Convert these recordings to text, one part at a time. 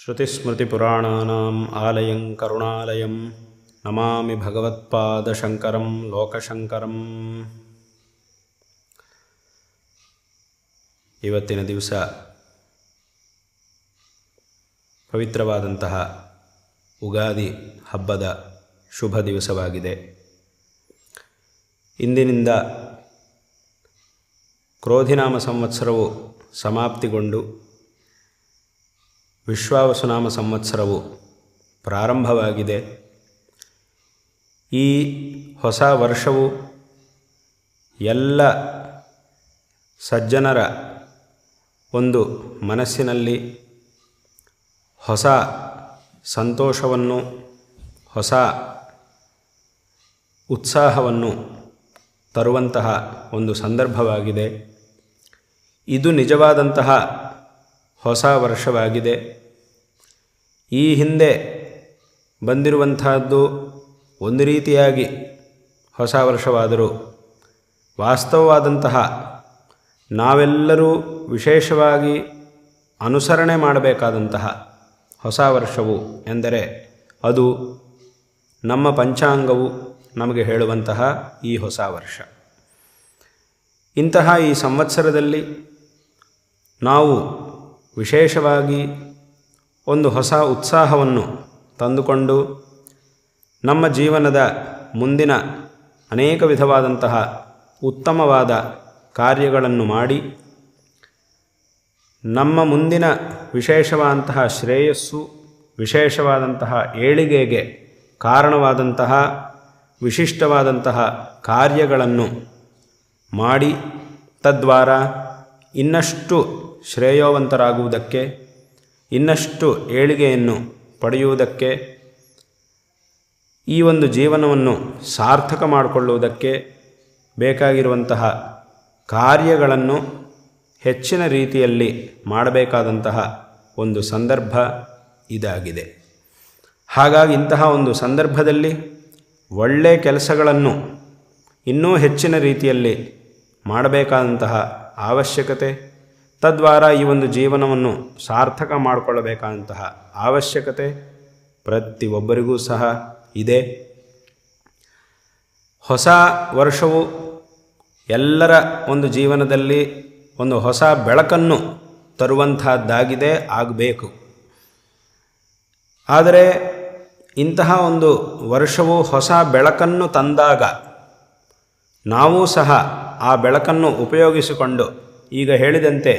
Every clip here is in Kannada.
श्रुतिस्मृतिपुराणानाम् आलयं करुणालयं नमामि भगवत्पादशङ्करं ಲೋಕಶಂಕರಂ ಇವತ್ತಿನ ದಿವಸ ಪವಿತ್ರವಾದಂತಹ ಉಗಾದಿ ಹಬ್ಬದ ಶುಭ ದಿವಸವಾಗಿದೆ ಇಂದಿನಿಂದ ಕ್ರೋಧಿನಾಮ ಸಂವತ್ಸರವು ಸಮಾಪ್ತಿಗೊಂಡು ವಿಶ್ವಾವಸುನಾಮ ಸಂವತ್ಸರವು ಪ್ರಾರಂಭವಾಗಿದೆ. ಈ ಹೊಸ ವರ್ಷವು ಎಲ್ಲ ಸಜ್ಜನರ ಒಂದು ಮನಸ್ಸಿನಲ್ಲಿ ಹೊಸ ಸಂತೋಷವನ್ನು, ಹೊಸ ಉತ್ಸಾಹವನ್ನು ತರುವಂತಹ ಒಂದು ಸಂದರ್ಭವಾಗಿದೆ. ಇದು ನಿಜವಾದಂತಹ ಹೊಸ ವರ್ಷವಾಗಿದೆ. ಈ ಹಿಂದೆ ಬಂದಿರುವಂತಹದ್ದು ಒಂದು ರೀತಿಯಾಗಿ ಹೊಸ ವರ್ಷವಾದರೂ ವಾಸ್ತವವಾದಂತಹ ನಾವೆಲ್ಲರೂ ವಿಶೇಷವಾಗಿ ಅನುಸರಣೆ ಮಾಡಬೇಕಾದಂತಹ ಹೊಸ ವರ್ಷವು ಎಂದರೆ ಅದು ನಮ್ಮ ಪಂಚಾಂಗವು ನಮಗೆ ಹೇಳುವಂತಹ ಈ ಹೊಸ ವರ್ಷ. ಇಂತಹ ಈ ಸಂವತ್ಸರದಲ್ಲಿ ನಾವು ವಿಶೇಷವಾಗಿ ಒಂದು ಹೊಸ ಉತ್ಸಾಹವನ್ನು ತಂದುಕೊಂಡು ನಮ್ಮ ಜೀವನದ ಮುಂದಿನ ಅನೇಕ ವಿಧವಾದಂತಹ ಉತ್ತಮವಾದ ಕಾರ್ಯಗಳನ್ನು ಮಾಡಿ ನಮ್ಮ ಮುಂದಿನ ವಿಶೇಷವಾದಂತಹ ಶ್ರೇಯಸ್ಸು, ವಿಶೇಷವಾದಂತಹ ಏಳಿಗೆಗೆ ಕಾರಣವಾದಂತಹ ವಿಶಿಷ್ಟವಾದಂತಹ ಕಾರ್ಯಗಳನ್ನು ಮಾಡಿ ತದ್ವಾರ ಇನ್ನಷ್ಟು ಶ್ರೇಯೋವಂತರಾಗುವುದಕ್ಕೆ ಇನ್ನಷ್ಟು ಏಳಿಗೆಯನ್ನು ಪಡೆಯುವುದಕ್ಕೆ, ಈ ಒಂದು ಜೀವನವನ್ನು ಸಾರ್ಥಕ ಮಾಡಿಕೊಳ್ಳುವುದಕ್ಕೆ ಬೇಕಾಗಿರುವಂತಹ ಕಾರ್ಯಗಳನ್ನು ಹೆಚ್ಚಿನ ರೀತಿಯಲ್ಲಿ ಮಾಡಬೇಕಾದಂತಹ ಒಂದು ಸಂದರ್ಭ ಇದಾಗಿದೆ. ಹಾಗಾಗಿ ಇಂತಹ ಒಂದು ಸಂದರ್ಭದಲ್ಲಿ ಒಳ್ಳೆಯ ಕೆಲಸಗಳನ್ನು ಇನ್ನೂ ಹೆಚ್ಚಿನ ರೀತಿಯಲ್ಲಿ ಮಾಡಬೇಕಾದಂತಹ ಅವಶ್ಯಕತೆ ತದ್ವಾರ ಈ ಒಂದು ಜೀವನವನ್ನು ಸಾರ್ಥಕ ಮಾಡಿಕೊಳ್ಳಬೇಕಾದಂತಹ ಅವಶ್ಯಕತೆ ಪ್ರತಿಯೊಬ್ಬರಿಗೂ ಸಹ ಇದೆ. ಹೊಸ ವರ್ಷವು ಎಲ್ಲರ ಒಂದು ಜೀವನದಲ್ಲಿ ಒಂದು ಹೊಸ ಬೆಳಕನ್ನು ತರುವಂತಹದ್ದಾಗಿದೆ, ಆಗಬೇಕು. ಆದರೆ ಇಂತಹ ಒಂದು ವರ್ಷವು ಹೊಸ ಬೆಳಕನ್ನು ತಂದಾಗ ನಾವು ಸಹ ಆ ಬೆಳಕನ್ನು ಉಪಯೋಗಿಸಿಕೊಂಡು ಈಗ ಹೇಳಿದಂತೆ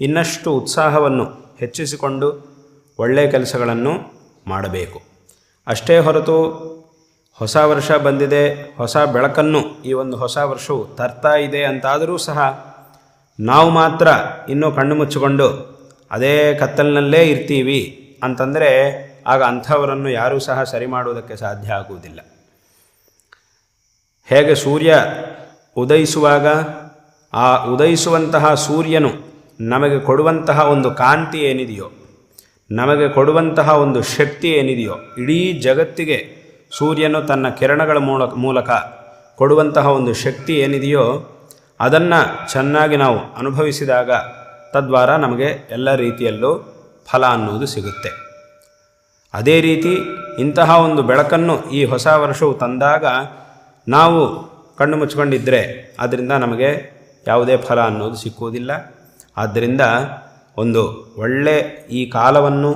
ಇನ್ನಷ್ಟು ಉತ್ಸಾಹವನ್ನು ಹೆಚ್ಚಿಸಿಕೊಂಡು ಒಳ್ಳೆಯ ಕೆಲಸಗಳನ್ನು ಮಾಡಬೇಕು. ಅಷ್ಟೇ ಹೊರತು ಹೊಸ ವರ್ಷ ಬಂದಿದೆ, ಹೊಸ ಬೆಳಕನ್ನು ಈ ಒಂದು ಹೊಸ ವರ್ಷವು ತರ್ತಾ ಇದೆ ಅಂತಾದರೂ ಸಹ ನಾವು ಮಾತ್ರ ಇನ್ನೂ ಕಣ್ಣು ಮುಚ್ಚಿಕೊಂಡು ಅದೇ ಕತ್ತಲಿನಲ್ಲೇ ಇರ್ತೀವಿ ಅಂತಂದರೆ ಆಗ ಅಂಥವರನ್ನು ಯಾರೂ ಸಹ ಸರಿ ಮಾಡುವುದಕ್ಕೆ ಸಾಧ್ಯ ಆಗುವುದಿಲ್ಲ. ಹೇಗೆ ಸೂರ್ಯ ಉದಯಿಸುವಾಗ ಆ ಉದಯಿಸುವಂತಹ ಸೂರ್ಯನು ನಮಗೆ ಕೊಡುವಂತಹ ಒಂದು ಕಾಂತಿ ಏನಿದೆಯೋ, ನಮಗೆ ಕೊಡುವಂತಹ ಒಂದು ಶಕ್ತಿ ಏನಿದೆಯೋ, ಇಡೀ ಜಗತ್ತಿಗೆ ಸೂರ್ಯನು ತನ್ನ ಕಿರಣಗಳ ಮೂಲಕ ಮೂಲಕ ಕೊಡುವಂತಹ ಒಂದು ಶಕ್ತಿ ಏನಿದೆಯೋ, ಅದನ್ನು ಚೆನ್ನಾಗಿ ನಾವು ಅನುಭವಿಸಿದಾಗ ತದ್ವಾರ ನಮಗೆ ಎಲ್ಲ ರೀತಿಯಲ್ಲೂ ಫಲ ಅನ್ನುವುದು ಸಿಗುತ್ತೆ. ಅದೇ ರೀತಿ ಇಂತಹ ಒಂದು ಬೆಳಕನ್ನು ಈ ಹೊಸ ವರ್ಷವು ತಂದಾಗ ನಾವು ಕಣ್ಣು ಮುಚ್ಕೊಂಡಿದ್ದರೆ ಅದರಿಂದ ನಮಗೆ ಯಾವುದೇ ಫಲ ಅನ್ನೋದು ಸಿಕ್ಕುವುದಿಲ್ಲ. ಆದ್ದರಿಂದ ಒಂದು ಒಳ್ಳೆ ಈ ಕಾಲವನ್ನು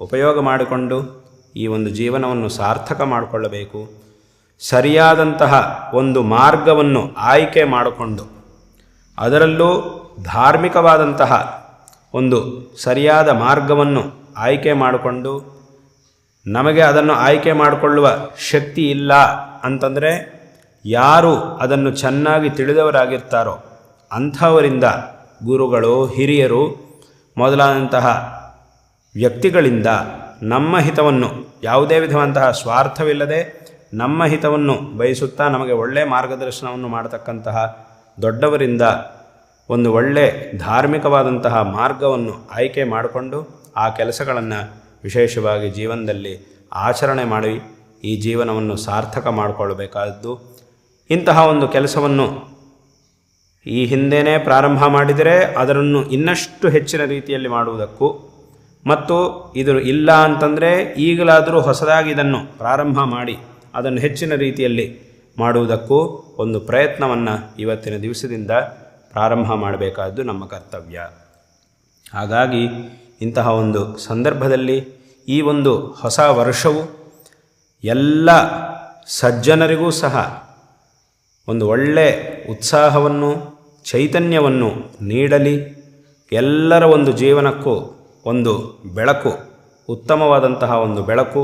ಉಪಯೋಗ ಮಾಡಿಕೊಂಡು ಈ ಒಂದು ಜೀವನವನ್ನು ಸಾರ್ಥಕ ಮಾಡಿಕೊಳ್ಳಬೇಕು. ಸರಿಯಾದಂತಹ ಒಂದು ಮಾರ್ಗವನ್ನು ಆಯ್ಕೆ ಮಾಡಿಕೊಂಡು ಅದರಲ್ಲೂ ಧಾರ್ಮಿಕವಾದಂತಹ ಒಂದು ಸರಿಯಾದ ಮಾರ್ಗವನ್ನು ಆಯ್ಕೆ ಮಾಡಿಕೊಂಡು ನಮಗೆ ಅದನ್ನು ಆಯ್ಕೆ ಮಾಡಿಕೊಳ್ಳುವ ಶಕ್ತಿ ಇಲ್ಲ ಅಂತಂದರೆ ಯಾರು ಅದನ್ನು ಚೆನ್ನಾಗಿ ತಿಳಿದವರಾಗಿರ್ತಾರೋ ಅಂಥವರಿಂದ ಗುರುಗಳು, ಹಿರಿಯರು, ಮೊದಲಾದಂತಹ ವ್ಯಕ್ತಿಗಳಿಂದ ನಮ್ಮ ಹಿತವನ್ನು ಯಾವುದೇ ವಿಧವಂತಹ ಸ್ವಾರ್ಥವಿಲ್ಲದೆ ನಮ್ಮ ಹಿತವನ್ನು ಬಯಸುತ್ತಾ ನಮಗೆ ಒಳ್ಳೆಯ ಮಾರ್ಗದರ್ಶನವನ್ನು ಮಾಡತಕ್ಕಂತಹ ದೊಡ್ಡವರಿಂದ ಒಂದು ಒಳ್ಳೆ ಧಾರ್ಮಿಕವಾದಂತಹ ಮಾರ್ಗವನ್ನು ಆಯ್ಕೆ ಮಾಡಿಕೊಂಡು ಆ ಕೆಲಸಗಳನ್ನು ವಿಶೇಷವಾಗಿ ಜೀವನದಲ್ಲಿ ಆಚರಣೆ ಮಾಡಿ ಈ ಜೀವನವನ್ನು ಸಾರ್ಥಕ ಮಾಡಿಕೊಳ್ಳಬೇಕಾದದ್ದು ಇಂತಹ ಒಂದು ಕೆಲಸವನ್ನು ಈ ಹಿಂದೆಯೇ ಪ್ರಾರಂಭ ಮಾಡಿದರೆ ಅದನ್ನು ಇನ್ನಷ್ಟು ಹೆಚ್ಚಿನ ರೀತಿಯಲ್ಲಿ ಮಾಡುವುದಕ್ಕೂ ಮತ್ತು ಇದು ಇಲ್ಲ ಅಂತಂದರೆ ಈಗಲಾದರೂ ಹೊಸದಾಗಿ ಇದನ್ನು ಪ್ರಾರಂಭ ಮಾಡಿ ಅದನ್ನು ಹೆಚ್ಚಿನ ರೀತಿಯಲ್ಲಿ ಮಾಡುವುದಕ್ಕೂ ಒಂದು ಪ್ರಯತ್ನವನ್ನು ಇವತ್ತಿನ ದಿವಸದಿಂದ ಪ್ರಾರಂಭ ಮಾಡಬೇಕಾದ್ದು ನಮ್ಮ ಕರ್ತವ್ಯ. ಹಾಗಾಗಿ ಇಂತಹ ಒಂದು ಸಂದರ್ಭದಲ್ಲಿ ಈ ಒಂದು ಹೊಸ ವರ್ಷವು ಎಲ್ಲ ಸಜ್ಜನರಿಗೂ ಸಹ ಒಂದು ಒಳ್ಳೆ ಉತ್ಸಾಹವನ್ನು ಚೈತನ್ಯವನ್ನು ನೀಡಲಿ. ಎಲ್ಲರ ಒಂದು ಜೀವನಕ್ಕೂ ಒಂದು ಬೆಳಕು, ಉತ್ತಮವಾದಂತಹ ಒಂದು ಬೆಳಕು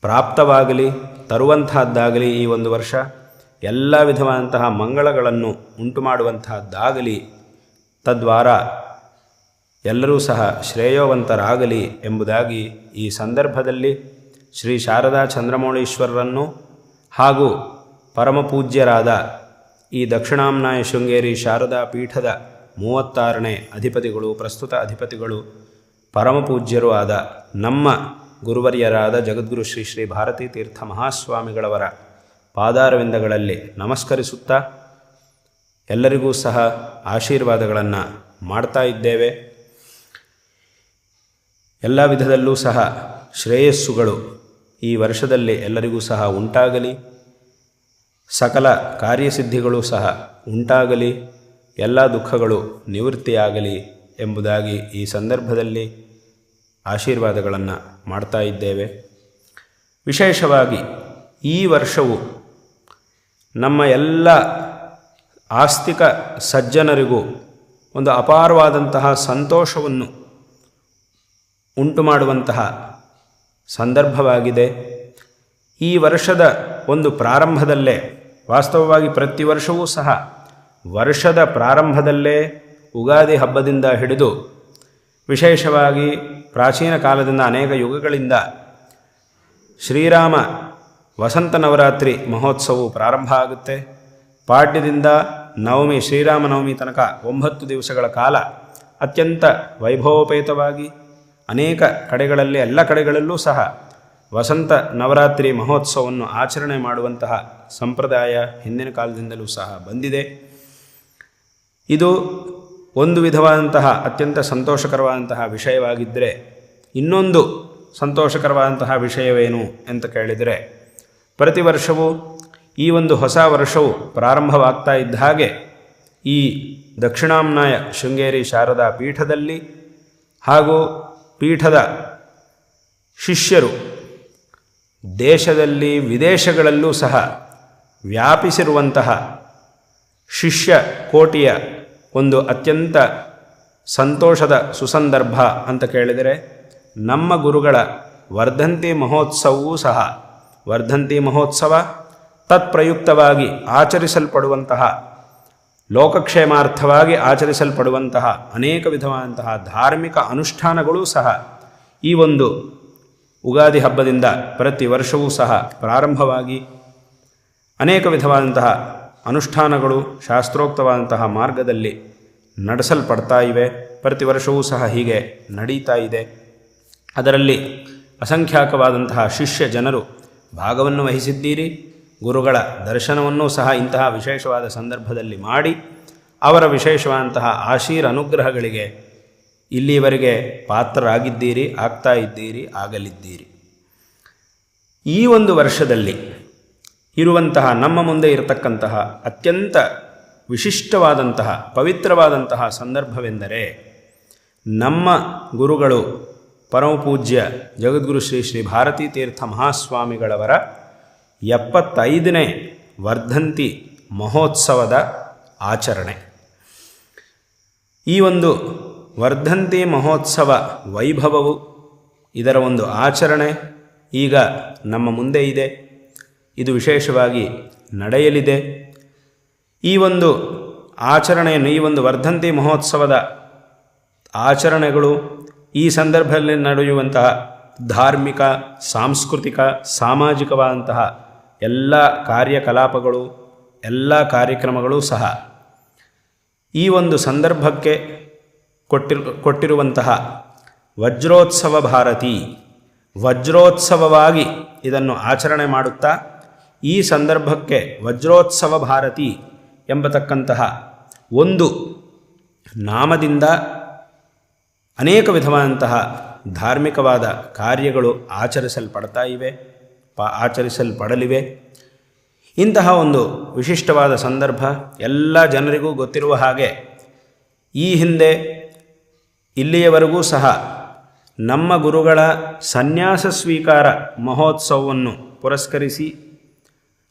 ಪ್ರಾಪ್ತವಾಗಲಿ, ತರುವಂತಹದ್ದಾಗಲಿ ಈ ಒಂದು ವರ್ಷ. ಎಲ್ಲ ವಿಧವಾದಂತಹ ಮಂಗಳಗಳನ್ನು ಉಂಟು ಮಾಡುವಂತಹದ್ದಾಗಲಿ ತದ್ವಾರ ಎಲ್ಲರೂ ಸಹ ಶ್ರೇಯೋವಂತರಾಗಲಿ ಎಂಬುದಾಗಿ ಈ ಸಂದರ್ಭದಲ್ಲಿ ಶ್ರೀ ಶಾರದಾ ಚಂದ್ರಮೌಳೀಶ್ವರರನ್ನು ಹಾಗೂ ಪರಮಪೂಜ್ಯರಾದ ಈ ದಕ್ಷಿಣಾಮ್ನಾಯ ಶೃಂಗೇರಿ ಶಾರದಾ ಪೀಠದ ಮೂವತ್ತಾರನೇ ಅಧಿಪತಿಗಳು, ಪ್ರಸ್ತುತ ಅಧಿಪತಿಗಳು, ಪರಮಪೂಜ್ಯರೂ ಆದ ನಮ್ಮ ಗುರುವರ್ಯರಾದ ಜಗದ್ಗುರು ಶ್ರೀ ಶ್ರೀ ಭಾರತೀ ತೀರ್ಥ ಮಹಾಸ್ವಾಮಿಗಳವರ ಪಾದಾರವಿಂದಗಳಲ್ಲಿ ನಮಸ್ಕರಿಸುತ್ತಾ ಎಲ್ಲರಿಗೂ ಸಹ ಆಶೀರ್ವಾದಗಳನ್ನು ಮಾಡ್ತಾ ಇದ್ದೇವೆ. ಎಲ್ಲ ವಿಧದಲ್ಲೂ ಸಹ ಶ್ರೇಯಸ್ಸುಗಳು ಈ ವರ್ಷದಲ್ಲಿ ಎಲ್ಲರಿಗೂ ಸಹ ಉಂಟಾಗಲಿ. ಸಕಲ ಕಾರ್ಯಸಿದ್ಧಿಗಳು ಸಹ ಉಂಟಾಗಲಿ, ಎಲ್ಲ ದುಃಖಗಳು ನಿವೃತ್ತಿಯಾಗಲಿ ಎಂಬುದಾಗಿ ಈ ಸಂದರ್ಭದಲ್ಲಿ ಆಶೀರ್ವಾದಗಳನ್ನು ಮಾಡ್ತಾ ಇದ್ದೇವೆ. ವಿಶೇಷವಾಗಿ ಈ ವರ್ಷವು ನಮ್ಮ ಎಲ್ಲ ಆಸ್ತಿಕ ಸಜ್ಜನರಿಗೂ ಒಂದು ಅಪಾರವಾದಂತಹ ಸಂತೋಷವನ್ನು ಉಂಟು ಮಾಡುವಂತಹ ಸಂದರ್ಭವಾಗಿದೆ. ಈ ವರ್ಷದ ಒಂದು ಪ್ರಾರಂಭದಲ್ಲೇ ವಾಸ್ತವವಾಗಿ ಪ್ರತಿ ವರ್ಷವೂ ಸಹ ವರ್ಷದ ಪ್ರಾರಂಭದಲ್ಲೇ ಉಗಾದಿ ಹಬ್ಬದಿಂದ ಹಿಡಿದು ವಿಶೇಷವಾಗಿ ಪ್ರಾಚೀನ ಕಾಲದಿಂದ ಅನೇಕ ಯುಗಗಳಿಂದ ಶ್ರೀರಾಮ ವಸಂತ ನವರಾತ್ರಿ ಮಹೋತ್ಸವವು ಪ್ರಾರಂಭ ಆಗುತ್ತೆ. ಪಾಡ್ಯದಿಂದ ನವಮಿ ಶ್ರೀರಾಮ ನವಮಿ ತನಕ ಒಂಬತ್ತು ದಿವಸಗಳ ಕಾಲ ಅತ್ಯಂತ ವೈಭವೋಪೇತವಾಗಿ ಅನೇಕ ಕಡೆಗಳಲ್ಲಿ ಎಲ್ಲ ಕಡೆಗಳಲ್ಲೂ ಸಹ ವಸಂತ ನವರಾತ್ರಿ ಮಹೋತ್ಸವವನ್ನು ಆಚರಣೆ ಮಾಡುವಂತಹ ಸಂಪ್ರದಾಯ ಹಿಂದಿನ ಕಾಲದಿಂದಲೂ ಸಹ ಬಂದಿದೆ. ಇದು ಒಂದು ವಿಧವಾದಂತಹ ಅತ್ಯಂತ ಸಂತೋಷಕರವಾದಂತಹ ವಿಷಯವಾಗಿದ್ದರೆ ಇನ್ನೊಂದು ಸಂತೋಷಕರವಾದಂತಹ ವಿಷಯವೇನು ಅಂತ ಕೇಳಿದರೆ ಪ್ರತಿ ವರ್ಷವೂ ಈ ಒಂದು ಹೊಸ ವರ್ಷವು ಪ್ರಾರಂಭವಾಗ್ತಾ ಇದ್ದ ಹಾಗೆ ಈ ದಕ್ಷಿಣಾಮ್ನಾಯ ಶೃಂಗೇರಿ ಶಾರದಾ ಪೀಠದಲ್ಲಿ ಹಾಗೂ ಪೀಠದ ಶಿಷ್ಯರು ದೇಶದಲ್ಲಿ ವಿದೇಶಗಳಲ್ಲೂ ಸಹ ವ್ಯಾಪಿಸಿರುವಂತಹ ಶಿಷ್ಯ ಕೋಟಿಯ ಒಂದು ಅತ್ಯಂತ ಸಂತೋಷದ ಸುಸಂದರ್ಭ ಅಂತ ಕೇಳಿದರೆ ನಮ್ಮ ಗುರುಗಳ ವರ್ಧಂತಿ ಮಹೋತ್ಸವವೂ ಸಹ ವರ್ಧಂತಿ ಮಹೋತ್ಸವ, ತತ್ಪ್ರಯುಕ್ತವಾಗಿ ಆಚರಿಸಲ್ಪಡುವಂತಹ, ಲೋಕಕ್ಷೇಮಾರ್ಥವಾಗಿ ಆಚರಿಸಲ್ಪಡುವಂತಹ ಅನೇಕ ವಿಧವಾದಂತಹ ಧಾರ್ಮಿಕ ಅನುಷ್ಠಾನಗಳೂ ಸಹ ಈ ಒಂದು ಉಗಾದಿ ಹಬ್ಬದಿಂದ ಪ್ರತಿ ವರ್ಷವೂ ಸಹ ಪ್ರಾರಂಭವಾಗಿ ಅನೇಕ ವಿಧವಾದಂತಹ ಅನುಷ್ಠಾನಗಳು ಶಾಸ್ತ್ರೋಕ್ತವಾದಂತಹ ಮಾರ್ಗದಲ್ಲಿ ನಡೆಸಲ್ಪಡ್ತಾ ಇವೆ. ಪ್ರತಿ ವರ್ಷವೂ ಸಹ ಹೀಗೆ ನಡೀತಾ ಇದೆ. ಅದರಲ್ಲಿ ಅಸಂಖ್ಯಾಕವಾದಂತಹ ಶಿಷ್ಯ ಜನರು ಭಾಗವನ್ನು ವಹಿಸಿದ್ದೀರಿ. ಗುರುಗಳ ದರ್ಶನವನ್ನೂ ಸಹ ಇಂತಹ ವಿಶೇಷವಾದ ಸಂದರ್ಭದಲ್ಲಿ ಮಾಡಿ ಅವರ ವಿಶೇಷವಾದಂತಹ ಆಶೀರ್ ಅನುಗ್ರಹಗಳಿಗೆ ಇಲ್ಲಿಯವರೆಗೆ ಪಾತ್ರರಾಗಿದ್ದೀರಿ, ಆಗ್ತಾ ಇದ್ದೀರಿ, ಆಗಲಿದ್ದೀರಿ. ಈ ಒಂದು ವರ್ಷದಲ್ಲಿ ಇರುವಂತಹ ನಮ್ಮ ಮುಂದೆ ಇರತಕ್ಕಂತಹ ಅತ್ಯಂತ ವಿಶಿಷ್ಟವಾದಂತಹ, ಪವಿತ್ರವಾದಂತಹ ಸಂದರ್ಭವೆಂದರೆ ನಮ್ಮ ಗುರುಗಳು ಪರಮಪೂಜ್ಯ ಜಗದ್ಗುರು ಶ್ರೀ ಶ್ರೀ ಭಾರತೀ ತೀರ್ಥ ಮಹಾಸ್ವಾಮಿಗಳವರ ಎಪ್ಪತ್ತೈದನೇ ವರ್ಧಂತಿ ಮಹೋತ್ಸವದ ಆಚರಣೆ. ಈ ಒಂದು ವರ್ಧಂತಿ ಮಹೋತ್ಸವ ವೈಭವವು. ಇದರ ಒಂದು ಆಚರಣೆ ಈಗ ನಮ್ಮ ಮುಂದೆ ಇದೆ. ಇದು ವಿಶೇಷವಾಗಿ ನಡೆಯಲಿದೆ. ಈ ಒಂದು ಆಚರಣೆಯನ್ನು, ಈ ಒಂದು ವರ್ಧಂತಿ ಮಹೋತ್ಸವದ ಆಚರಣೆಗಳು, ಈ ಸಂದರ್ಭದಲ್ಲಿ ನಡೆಯುವಂತಹ ಧಾರ್ಮಿಕ, ಸಾಂಸ್ಕೃತಿಕ, ಸಾಮಾಜಿಕವಾದಂತಹ ಎಲ್ಲ ಕಾರ್ಯಕಲಾಪಗಳು, ಎಲ್ಲ ಕಾರ್ಯಕ್ರಮಗಳು ಸಹ ಈ ಒಂದು ಸಂದರ್ಭಕ್ಕೆ ಕೊಟ್ಟಿರು, ಕೊಟ್ಟಿರುವಂತಹ ವಜ್ರೋತ್ಸವ ಭಾರತಿ. ವಜ್ರೋತ್ಸವವಾಗಿ ಇದನ್ನು ಆಚರಣೆ ಮಾಡುತ್ತಾ, ಈ ಸಂದರ್ಭಕ್ಕೆ ವಜ್ರೋತ್ಸವ ಭಾರತಿ ಎಂಬತಕ್ಕಂತಹ ಒಂದು ನಾಮದಿಂದ ಅನೇಕ ವಿಧವಾದಂತಹ ಧಾರ್ಮಿಕವಾದ ಕಾರ್ಯಗಳು ಆಚರಿಸಲ್ಪಡ್ತಾ ಇವೆ, ಪ, ಆಚರಿಸಲ್ಪಡಲಿವೆ. ಇಂತಹ ಒಂದು ವಿಶಿಷ್ಟವಾದ ಸಂದರ್ಭ ಎಲ್ಲ ಜನರಿಗೂ ಗೊತ್ತಿರುವ ಹಾಗೆ ಈ ಹಿಂದೆ ಇಲ್ಲಿಯವರೆಗೂ ಸಹ ನಮ್ಮ ಗುರುಗಳ ಸನ್ಯಾಸ ಸ್ವೀಕಾರ ಮಹೋತ್ಸವವನ್ನು ಪುರಸ್ಕರಿಸಿ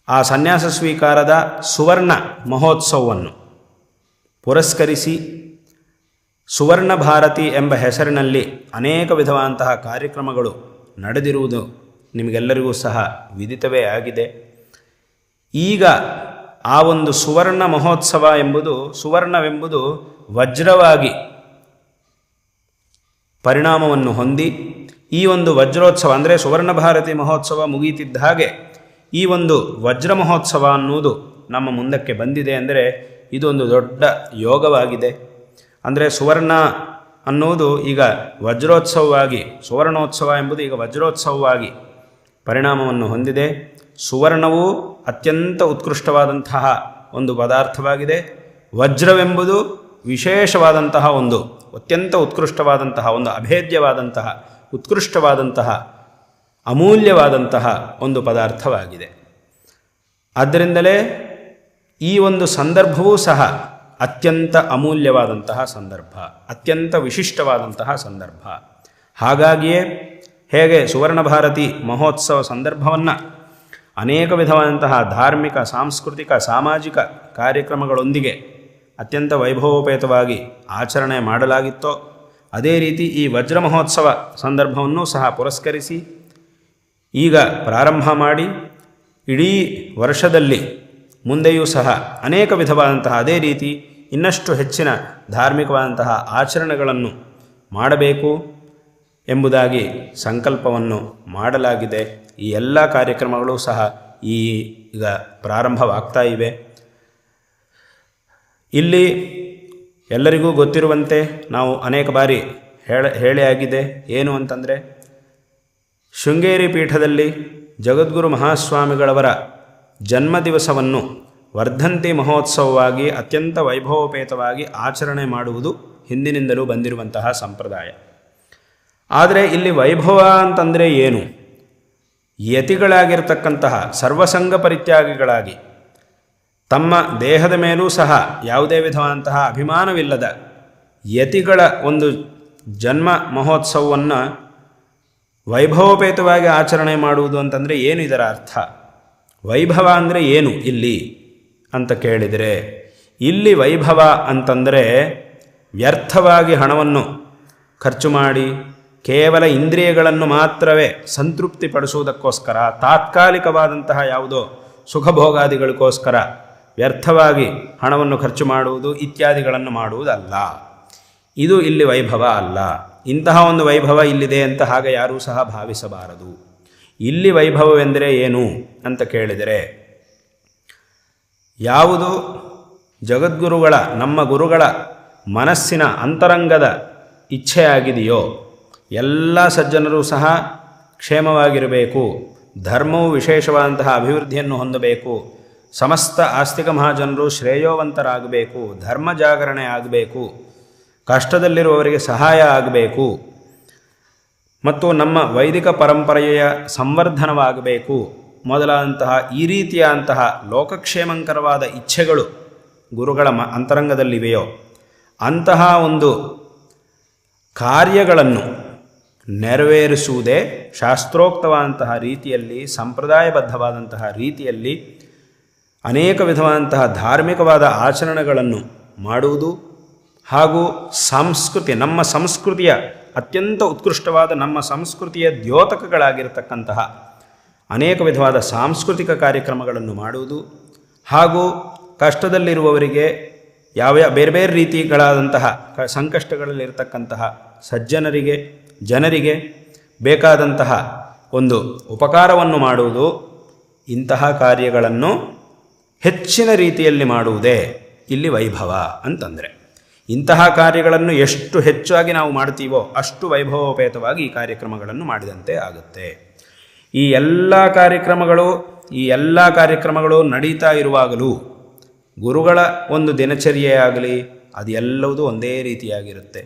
ಆ ಸನ್ಯಾಸ ಸ್ವೀಕಾರದ ಸುವರ್ಣ ಮಹೋತ್ಸವವನ್ನು ಪುರಸ್ಕರಿಸಿ ಸುವರ್ಣ ಭಾರತಿ ಎಂಬ ಹೆಸರಿನಲ್ಲಿ ಅನೇಕ ವಿಧವಾದಂತಹ ಕಾರ್ಯಕ್ರಮಗಳು ನಡೆದಿರುವುದು ನಿಮಗೆಲ್ಲರಿಗೂ ಸಹ ವಿದಿತವೇ ಆಗಿದೆ. ಈಗ ಆ ಒಂದು ಸುವರ್ಣ ಮಹೋತ್ಸವ ಎಂಬುದು ಸುವರ್ಣವೆಂಬುದು ವಜ್ರವಾಗಿ ಪರಿಣಾಮವನ್ನು ಹೊಂದಿ ಈ ಒಂದು ವಜ್ರೋತ್ಸವ ಅಂದರೆ ಸುವರ್ಣ ಭಾರತಿ ಮಹೋತ್ಸವ ಮುಗಿಯುತ್ತಿದ್ದ ಹಾಗೆ ಈ ಒಂದು ವಜ್ರ ಮಹೋತ್ಸವ ಅನ್ನುವುದು ನಮ್ಮ ಮುಂದಕ್ಕೆ ಬಂದಿದೆ ಅಂದರೆ ಇದೊಂದು ದೊಡ್ಡ ಯೋಗವಾಗಿದೆ. ಅಂದರೆ ಸುವರ್ಣ ಅನ್ನುವುದು ಈಗ ವಜ್ರೋತ್ಸವವಾಗಿ, ಸುವರ್ಣೋತ್ಸವ ಎಂಬುದು ಈಗ ವಜ್ರೋತ್ಸವವಾಗಿ ಪರಿಣಾಮವನ್ನು ಹೊಂದಿದೆ. ಸುವರ್ಣವು ಅತ್ಯಂತ ಉತ್ಕೃಷ್ಟವಾದಂತಹ ಒಂದು ಪದಾರ್ಥವಾಗಿದೆ. ವಜ್ರವೆಂಬುದು ವಿಶೇಷವಾದಂತಹ ಒಂದು ಅತ್ಯಂತ ಉತ್ಕೃಷ್ಟವಾದಂತಹ, ಒಂದು ಅಭೇದ್ಯವಾದಂತಹ, ಉತ್ಕೃಷ್ಟವಾದಂತಹ, ಅಮೂಲ್ಯವಾದಂತಹ ಒಂದು ಪದಾರ್ಥವಾಗಿದೆ. ಆದ್ದರಿಂದಲೇ ಈ ಒಂದು ಸಂದರ್ಭವೂ ಸಹ ಅತ್ಯಂತ ಅಮೂಲ್ಯವಾದಂತಹ ಸಂದರ್ಭ, ಅತ್ಯಂತ ವಿಶಿಷ್ಟವಾದಂತಹ ಸಂದರ್ಭ. ಹಾಗಾಗಿಯೇ ಹೇಗೆ ಸುವರ್ಣ ಭಾರತಿ ಮಹೋತ್ಸವ ಸಂದರ್ಭವನ್ನು ಅನೇಕ ವಿಧವಾದಂತಹ ಧಾರ್ಮಿಕ, ಸಾಂಸ್ಕೃತಿಕ, ಸಾಮಾಜಿಕ ಕಾರ್ಯಕ್ರಮಗಳೊಂದಿಗೆ ಅತ್ಯಂತ ವೈಭವೋಪೇತವಾಗಿ ಆಚರಣೆ ಮಾಡಲಾಗಿತ್ತೋ, ಅದೇ ರೀತಿ ಈ ವಜ್ರ ಮಹೋತ್ಸವ ಸಂದರ್ಭವನ್ನು ಸಹ ಪುರಸ್ಕರಿಸಿ, ಈಗ ಪ್ರಾರಂಭ ಮಾಡಿ, ಇಡೀ ವರ್ಷದಲ್ಲಿ ಮುಂದೆಯೂ ಸಹ ಅನೇಕ ವಿಧವಾದಂತಹ ಅದೇ ರೀತಿ ಇನ್ನಷ್ಟು ಹೆಚ್ಚಿನ ಧಾರ್ಮಿಕವಾದಂತಹ ಆಚರಣೆಗಳನ್ನು ಮಾಡಬೇಕು ಎಂಬುದಾಗಿ ಸಂಕಲ್ಪವನ್ನು ಮಾಡಲಾಗಿದೆ. ಈ ಎಲ್ಲ ಕಾರ್ಯಕ್ರಮಗಳು ಸಹ ಈಗ ಪ್ರಾರಂಭವಾಗ್ತಾ ಇವೆ. ಇಲ್ಲಿ ಎಲ್ಲರಿಗೂ ಗೊತ್ತಿರುವಂತೆ ನಾವು ಅನೇಕ ಬಾರಿ ಹೇಳ, ಹೇಳಿ ಆಗಿದೆ. ಏನು ಅಂತಂದರೆ, ಶೃಂಗೇರಿ ಪೀಠದಲ್ಲಿ ಜಗದ್ಗುರು ಮಹಾಸ್ವಾಮಿಗಳವರ ಜನ್ಮದಿವಸವನ್ನು ವರ್ಧಂತಿ ಮಹೋತ್ಸವವಾಗಿ, ಅತ್ಯಂತ ವೈಭವೋಪೇತವಾಗಿ ಆಚರಣೆ ಮಾಡುವುದು ಹಿಂದಿನಿಂದಲೂ ಬಂದಿರುವಂತಹ ಸಂಪ್ರದಾಯ. ಆದರೆ ಇಲ್ಲಿ ವೈಭವ ಅಂತಂದರೆ ಏನು? ಯತಿಗಳಾಗಿರ್ತಕ್ಕಂತಹ ಸರ್ವಸಂಗ ಪರಿತ್ಯಾಗಿಗಳಾಗಿ ತಮ್ಮ ದೇಹದ ಮೇಲೂ ಸಹ ಯಾವುದೇ ವಿಧವಾದಂತಹ ಅಭಿಮಾನವಿಲ್ಲದ ಯತಿಗಳ ಒಂದು ಜನ್ಮ ಮಹೋತ್ಸವವನ್ನು ವೈಭವೋಪೇತವಾಗಿ ಆಚರಣೆ ಮಾಡುವುದು ಅಂತಂದರೆ ಏನು ಇದರ ಅರ್ಥ? ವೈಭವ ಅಂದರೆ ಏನು ಇಲ್ಲಿ ಅಂತ ಕೇಳಿದರೆ, ಇಲ್ಲಿ ವೈಭವ ಅಂತಂದರೆ ವ್ಯರ್ಥವಾಗಿ ಹಣವನ್ನು ಖರ್ಚು ಮಾಡಿ ಕೇವಲ ಇಂದ್ರಿಯಗಳನ್ನು ಮಾತ್ರವೇ ಸಂತೃಪ್ತಿಪಡಿಸುವುದಕ್ಕೋಸ್ಕರ, ತಾತ್ಕಾಲಿಕವಾದಂತಹ ಯಾವುದೋ ಸುಖಭೋಗಾದಿಗಳಿಗೋಸ್ಕರ ವ್ಯರ್ಥವಾಗಿ ಹಣವನ್ನು ಖರ್ಚು ಮಾಡುವುದು ಇತ್ಯಾದಿಗಳನ್ನು ಮಾಡುವುದಲ್ಲ. ಇದು ಇಲ್ಲಿ ವೈಭವ ಅಲ್ಲ. ಇಂತಹ ಒಂದು ವೈಭವ ಇಲ್ಲಿದೆ ಅಂತ ಹಾಗೆ ಯಾರೂ ಸಹ ಭಾವಿಸಬಾರದು. ಇಲ್ಲಿ ವೈಭವವೆಂದರೆ ಏನು ಅಂತ ಕೇಳಿದರೆ, ಯಾವುದು ಜಗದ್ಗುರುಗಳ, ನಮ್ಮ ಗುರುಗಳ ಮನಸ್ಸಿನ ಅಂತರಂಗದ ಇಚ್ಛೆಯಾಗಿದೆಯೋ, ಎಲ್ಲ ಸಜ್ಜನರು ಸಹ ಕ್ಷೇಮವಾಗಿರಬೇಕು, ಧರ್ಮವು ವಿಶೇಷವಾದಂತಹ ಅಭಿವೃದ್ಧಿಯನ್ನು ಹೊಂದಬೇಕು ಸಮಸ್ತ ಆಸ್ತಿಕ ಮಹಾಜನರು ಶ್ರೇಯೋವಂತರಾಗಬೇಕು, ಧರ್ಮ ಜಾಗರಣೆ ಆಗಬೇಕು, ಕಷ್ಟದಲ್ಲಿರುವವರಿಗೆ ಸಹಾಯ ಆಗಬೇಕು, ಮತ್ತು ನಮ್ಮ ವೈದಿಕ ಪರಂಪರೆಯ ಸಂವರ್ಧನವಾಗಬೇಕು. ಮೊದಲಾದಂತಹ ಈ ರೀತಿಯಾದಂತಹ ಲೋಕಕ್ಷೇಮಂಕರವಾದ ಇಚ್ಛೆಗಳು ಗುರುಗಳ ಮ ಅಂತರಂಗದಲ್ಲಿವೆಯೋ, ಅಂತಹ ಒಂದು ಕಾರ್ಯಗಳನ್ನು ನೆರವೇರಿಸುವುದೇ ಶಾಸ್ತ್ರೋಕ್ತವಾದಂತಹ ರೀತಿಯಲ್ಲಿ, ಸಂಪ್ರದಾಯಬದ್ಧವಾದಂತಹ ರೀತಿಯಲ್ಲಿ ಅನೇಕ ವಿಧವಾದಂತಹ ಧಾರ್ಮಿಕವಾದ ಆಚರಣೆಗಳನ್ನು ಮಾಡುವುದು ಹಾಗೂ ಸಂಸ್ಕೃತಿ, ನಮ್ಮ ಸಂಸ್ಕೃತಿಯ ಅತ್ಯಂತ ಉತ್ಕೃಷ್ಟವಾದ ನಮ್ಮ ಸಂಸ್ಕೃತಿಯ ದ್ಯೋತಕಗಳಾಗಿರತಕ್ಕಂತಹ ಅನೇಕ ವಿಧವಾದ ಸಾಂಸ್ಕೃತಿಕ ಕಾರ್ಯಕ್ರಮಗಳನ್ನು ಮಾಡುವುದು ಹಾಗೂ ಕಷ್ಟದಲ್ಲಿರುವವರಿಗೆ ಯಾವ ಬೇರೆ ಬೇರೆ ರೀತಿಗಳಾದಂತಹ ಸಂಕಷ್ಟಗಳಲ್ಲಿರ್ತಕ್ಕಂತಹ ಸಜ್ಜನರಿಗೆ, ಜನರಿಗೆ ಬೇಕಾದಂತಹ ಒಂದು ಉಪಕಾರವನ್ನು ಮಾಡುವುದು ಇಂತಹ ಕಾರ್ಯಗಳನ್ನು ಹೆಚ್ಚಿನ ರೀತಿಯಲ್ಲಿ ಮಾಡುವುದೇ ಇಲ್ಲಿ ವೈಭವ ಅಂತಂದರೆ. ಇಂತಹ ಕಾರ್ಯಗಳನ್ನು ಎಷ್ಟು ಹೆಚ್ಚಾಗಿ ನಾವು ಮಾಡ್ತೀವೋ ಅಷ್ಟು ವೈಭವೋಪೇತವಾಗಿ ಈ ಕಾರ್ಯಕ್ರಮಗಳನ್ನು ಮಾಡಿದಂತೆ ಆಗುತ್ತೆ. ಈ ಎಲ್ಲ ಕಾರ್ಯಕ್ರಮಗಳು, ಈ ಎಲ್ಲ ಕಾರ್ಯಕ್ರಮಗಳು ನಡೀತಾ ಇರುವಾಗಲೂ ಗುರುಗಳ ಒಂದು ದಿನಚರ್ಯೆಯಾಗಲಿ ಅದು ಒಂದೇ ರೀತಿಯಾಗಿರುತ್ತೆ.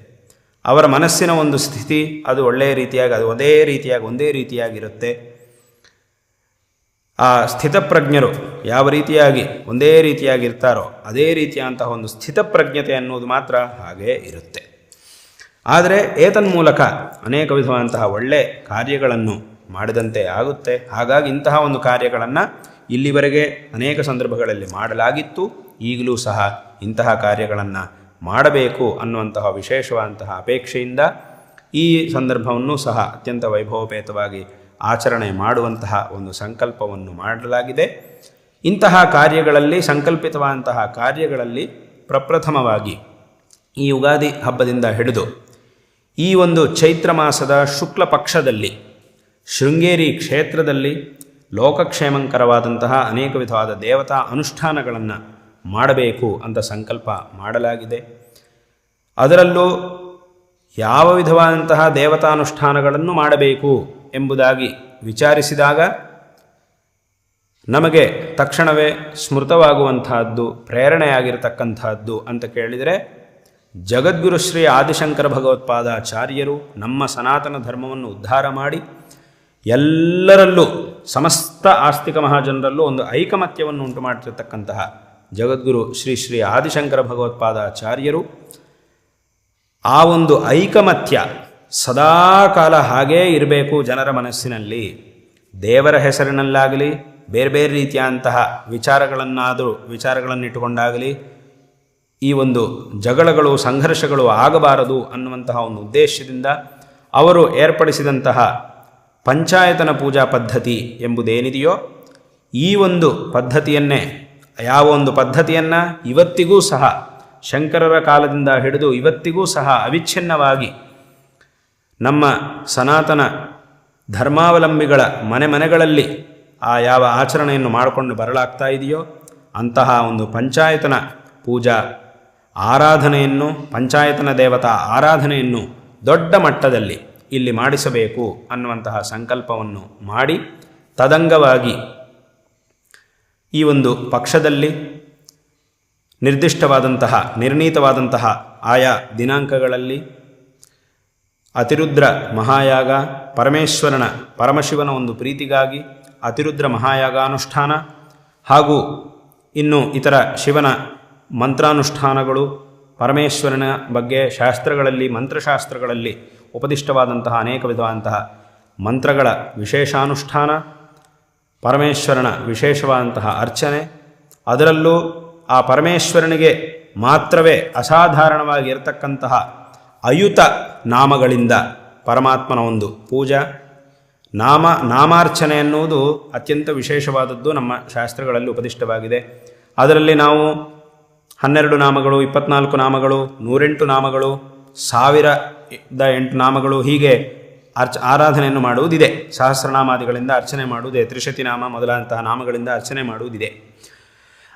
ಅವರ ಮನಸ್ಸಿನ ಒಂದು ಸ್ಥಿತಿ ಅದು ಒಳ್ಳೆಯ ರೀತಿಯಾಗಿ, ಅದು ಒಂದೇ ರೀತಿಯಾಗಿ, ಒಂದೇ ರೀತಿಯಾಗಿರುತ್ತೆ. ಆ ಸ್ಥಿತಪ್ರಜ್ಞರು ಯಾವ ರೀತಿಯಾಗಿ, ಒಂದೇ ರೀತಿಯಾಗಿರ್ತಾರೋ ಅದೇ ರೀತಿಯಾದಂತಹ ಒಂದು ಸ್ಥಿತಪ್ರಜ್ಞತೆ ಅನ್ನೋದು ಮಾತ್ರ ಹಾಗೇ ಇರುತ್ತೆ. ಆದರೆ ಏತನ್ಮೂಲಕ ಅನೇಕ ವಿಧವಾದಂತಹ ಒಳ್ಳೆ ಕಾರ್ಯಗಳನ್ನು ಮಾಡಿದಂತೆ ಆಗುತ್ತೆ. ಹಾಗಾಗಿ ಇಂತಹ ಒಂದು ಕಾರ್ಯಗಳನ್ನು ಇಲ್ಲಿವರೆಗೆ ಅನೇಕ ಸಂದರ್ಭಗಳಲ್ಲಿ ಮಾಡಲಾಗಿತ್ತು. ಈಗಲೂ ಸಹ ಇಂತಹ ಕಾರ್ಯಗಳನ್ನು ಮಾಡಬೇಕು ಅನ್ನುವಂತಹ ವಿಶೇಷವಾದಂತಹ ಅಪೇಕ್ಷೆಯಿಂದ ಈ ಸಂದರ್ಭವನ್ನು ಸಹ ಅತ್ಯಂತ ವೈಭವಪೇತವಾಗಿ ಆಚರಣೆ ಮಾಡುವಂತಹ ಒಂದು ಸಂಕಲ್ಪವನ್ನು ಮಾಡಲಾಗಿದೆ. ಇಂತಹ ಕಾರ್ಯಗಳಲ್ಲಿ, ಸಂಕಲ್ಪಿತವಾದಂತಹ ಕಾರ್ಯಗಳಲ್ಲಿ ಪ್ರಪ್ರಥಮವಾಗಿ ಈ ಯುಗಾದಿ ಹಬ್ಬದಿಂದ ಹಿಡಿದು ಈ ಒಂದು ಚೈತ್ರ ಮಾಸದ ಶುಕ್ಲ ಪಕ್ಷದಲ್ಲಿ, ಶೃಂಗೇರಿ ಕ್ಷೇತ್ರದಲ್ಲಿ ಲೋಕಕ್ಷೇಮಂಕರವಾದಂತಹ ಅನೇಕ ವಿಧವಾದ ದೇವತಾ ಅನುಷ್ಠಾನಗಳನ್ನು ಮಾಡಬೇಕು ಅಂತ ಸಂಕಲ್ಪ ಮಾಡಲಾಗಿದೆ. ಅದರಲ್ಲೂ ಯಾವ ವಿಧವಾದಂತಹ ದೇವತಾನುಷ್ಠಾನಗಳನ್ನು ಮಾಡಬೇಕು? ಎಂಬುದಾಗಿ ವಿಚಾರಿಸಿದಾಗ ನಮಗೆ ತಕ್ಷಣವೇ ಸ್ಮೃತವಾಗುವಂತಹದ್ದು ಪ್ರೇರಣೆಯಾಗಿರತಕ್ಕಂತಹದ್ದು ಅಂತ ಕೇಳಿದರೆ, ಜಗದ್ಗುರು ಶ್ರೀ ಆದಿಶಂಕರ ಭಗವತ್ಪಾದಾಚಾರ್ಯರು ನಮ್ಮ ಸನಾತನ ಧರ್ಮವನ್ನು ಉದ್ಧಾರ ಮಾಡಿ, ಎಲ್ಲರಲ್ಲೂ, ಸಮಸ್ತ ಆಸ್ತಿಕ ಮಹಾಜನರಲ್ಲೂ ಒಂದು ಐಕಮತ್ಯವನ್ನು ಉಂಟು ಮಾಡ್ತಿರ್ತಕ್ಕಂತಹ ಜಗದ್ಗುರು ಶ್ರೀ ಶ್ರೀ ಆದಿಶಂಕರ ಭಗವತ್ಪಾದಾಚಾರ್ಯರು, ಆ ಒಂದು ಐಕಮತ್ಯ ಸದಾಕಾಲ ಹಾಗೇ ಇರಬೇಕು ಜನರ ಮನಸ್ಸಿನಲ್ಲಿ. ದೇವರ ಹೆಸರಿನಲ್ಲಾಗಲಿ, ಬೇರೆ ಬೇರೆ ರೀತಿಯಂತಹ ವಿಚಾರಗಳನ್ನಾದರೂ, ವಿಚಾರಗಳನ್ನಿಟ್ಟುಕೊಂಡಾಗಲಿ, ಈ ಒಂದು ಜಗಳಗಳು, ಸಂಘರ್ಷಗಳು ಆಗಬಾರದು ಅನ್ನುವಂತಹ ಒಂದು ಉದ್ದೇಶದಿಂದ ಅವರು ಏರ್ಪಡಿಸಿದಂತಹ ಪಂಚಾಯತನ ಪೂಜಾ ಪದ್ಧತಿ ಎಂಬುದೇನಿದೆಯೋ, ಈ ಒಂದು ಪದ್ಧತಿಯನ್ನೇ, ಯಾವ ಒಂದು ಪದ್ಧತಿಯನ್ನು ಇವತ್ತಿಗೂ ಸಹ ಶಂಕರರ ಕಾಲದಿಂದ ಹಿಡಿದು ಇವತ್ತಿಗೂ ಸಹ ಅವಿಚ್ಛಿನ್ನವಾಗಿ ನಮ್ಮ ಸನಾತನ ಧರ್ಮಾವಲಂಬಿಗಳ ಮನೆ ಮನೆಗಳಲ್ಲಿ ಆ ಯಾವ ಆಚರಣೆಯನ್ನು ಮಾಡಿಕೊಂಡು ಬರಲಾಗ್ತಾ ಇದೆಯೋ ಅಂತಹ ಒಂದು ಪಂಚಾಯತನ ಪೂಜಾ ಆರಾಧನೆಯನ್ನು, ಪಂಚಾಯತನ ದೇವತಾ ಆರಾಧನೆಯನ್ನು ದೊಡ್ಡ ಮಟ್ಟದಲ್ಲಿ ಇಲ್ಲಿ ಮಾಡಿಸಬೇಕು ಅನ್ನುವಂತಹ ಸಂಕಲ್ಪವನ್ನು ಮಾಡಿ ತದಂಗವಾಗಿ ಈ ಒಂದು ಪಕ್ಷದಲ್ಲಿ ನಿರ್ದಿಷ್ಟವಾದಂತಹ ನಿರ್ಣೀತವಾದಂತಹ ಆಯಾ ದಿನಾಂಕಗಳಲ್ಲಿ ಅತಿರುದ್ರ ಮಹಾಯಾಗ ಪರಮೇಶ್ವರನ ಪರಮಶಿವನ ಒಂದು ಪ್ರೀತಿಗಾಗಿ ಅತಿರುದ್ರ ಮಹಾಯಾಗಾನುಷ್ಠಾನ ಹಾಗೂ ಇನ್ನು ಇತರ ಶಿವನ ಮಂತ್ರಾನುಷ್ಠಾನಗಳು ಪರಮೇಶ್ವರನ ಬಗ್ಗೆ ಶಾಸ್ತ್ರಗಳಲ್ಲಿ, ಮಂತ್ರಶಾಸ್ತ್ರಗಳಲ್ಲಿ ಉಪದಿಷ್ಟವಾದಂತಹ ಅನೇಕ ವಿಧವಾದಂತಹ ಮಂತ್ರಗಳ ವಿಶೇಷಾನುಷ್ಠಾನ, ಪರಮೇಶ್ವರನ ವಿಶೇಷವಾದಂತಹ ಅರ್ಚನೆ. ಅದರಲ್ಲೂ ಆ ಪರಮೇಶ್ವರನಿಗೆ ಮಾತ್ರವೇ ಅಸಾಧಾರಣವಾಗಿ ಇರತಕ್ಕಂತಹ ಅಯುತ ನಾಮಗಳಿಂದ ಪರಮಾತ್ಮನ ಒಂದು ಪೂಜಾ. ನಾಮ, ನಾಮಾರ್ಚನೆ ಅನ್ನುವುದು ಅತ್ಯಂತ ವಿಶೇಷವಾದದ್ದು ನಮ್ಮ ಶಾಸ್ತ್ರಗಳಲ್ಲಿ ಉಪದಿಷ್ಟವಾಗಿದೆ. ಅದರಲ್ಲಿ ನಾವು ಹನ್ನೆರಡು ನಾಮಗಳು, ಇಪ್ಪತ್ನಾಲ್ಕು ನಾಮಗಳು, ನೂರೆಂಟು ನಾಮಗಳು ಸಾವಿರದ ಎಂಟು ನಾಮಗಳು ಹೀಗೆ ಅರ್ಚ, ಆರಾಧನೆಯನ್ನು ಮಾಡುವುದಿದೆ. ಸಹಸ್ರನಾಮಾದಿಗಳಿಂದ ಅರ್ಚನೆ ಮಾಡುವುದೇ, ತ್ರಿಶತಿ ನಾಮ ಮೊದಲಾದಂತಹ ನಾಮಗಳಿಂದ ಅರ್ಚನೆ ಮಾಡುವುದಿದೆ.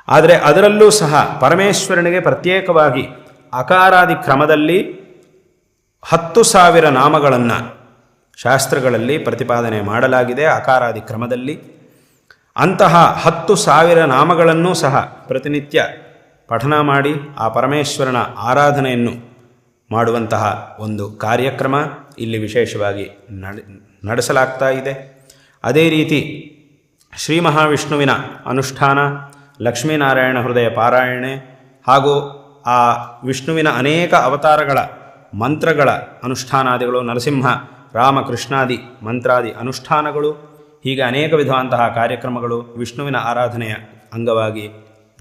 ಆದರೆ ಅದರಲ್ಲೂ ಸಹ ಪರಮೇಶ್ವರನಿಗೆ ಪ್ರತ್ಯೇಕವಾಗಿ ಅಕಾರಾದಿ ಕ್ರಮದಲ್ಲಿ ಹತ್ತು ಸಾವಿರ ನಾಮಗಳನ್ನು ಶಾಸ್ತ್ರಗಳಲ್ಲಿ ಪ್ರತಿಪಾದನೆ ಮಾಡಲಾಗಿದೆ ಅಕಾರಾದಿ ಕ್ರಮದಲ್ಲಿ. ಅಂತಹ ಹತ್ತು ಸಾವಿರ ನಾಮಗಳನ್ನೂ ಸಹ ಪ್ರತಿನಿತ್ಯ ಪಠನ ಮಾಡಿ ಆ ಪರಮೇಶ್ವರನ ಆರಾಧನೆಯನ್ನು ಮಾಡುವಂತಹ ಒಂದು ಕಾರ್ಯಕ್ರಮ ಇಲ್ಲಿ ವಿಶೇಷವಾಗಿ ನಡೆ, ನಡೆಸಲಾಗ್ತಾ ಇದೆ. ಅದೇ ರೀತಿ ಶ್ರೀ ಮಹಾವಿಷ್ಣುವಿನ ಅನುಷ್ಠಾನ, ಲಕ್ಷ್ಮೀನಾರಾಯಣ ಹೃದಯ ಪಾರಾಯಣೆ ಹಾಗೂ ಆ ವಿಷ್ಣುವಿನ ಅನೇಕ ಅವತಾರಗಳ ಮಂತ್ರಗಳ ಅನುಷ್ಠಾನಾದಿಗಳು, ನರಸಿಂಹ, ರಾಮಕೃಷ್ಣಾದಿ ಮಂತ್ರಾದಿ ಅನುಷ್ಠಾನಗಳು, ಹೀಗೆ ಅನೇಕ ವಿಧವಾದಂತಹ ಕಾರ್ಯಕ್ರಮಗಳು ವಿಷ್ಣುವಿನ ಆರಾಧನೆಯ ಅಂಗವಾಗಿ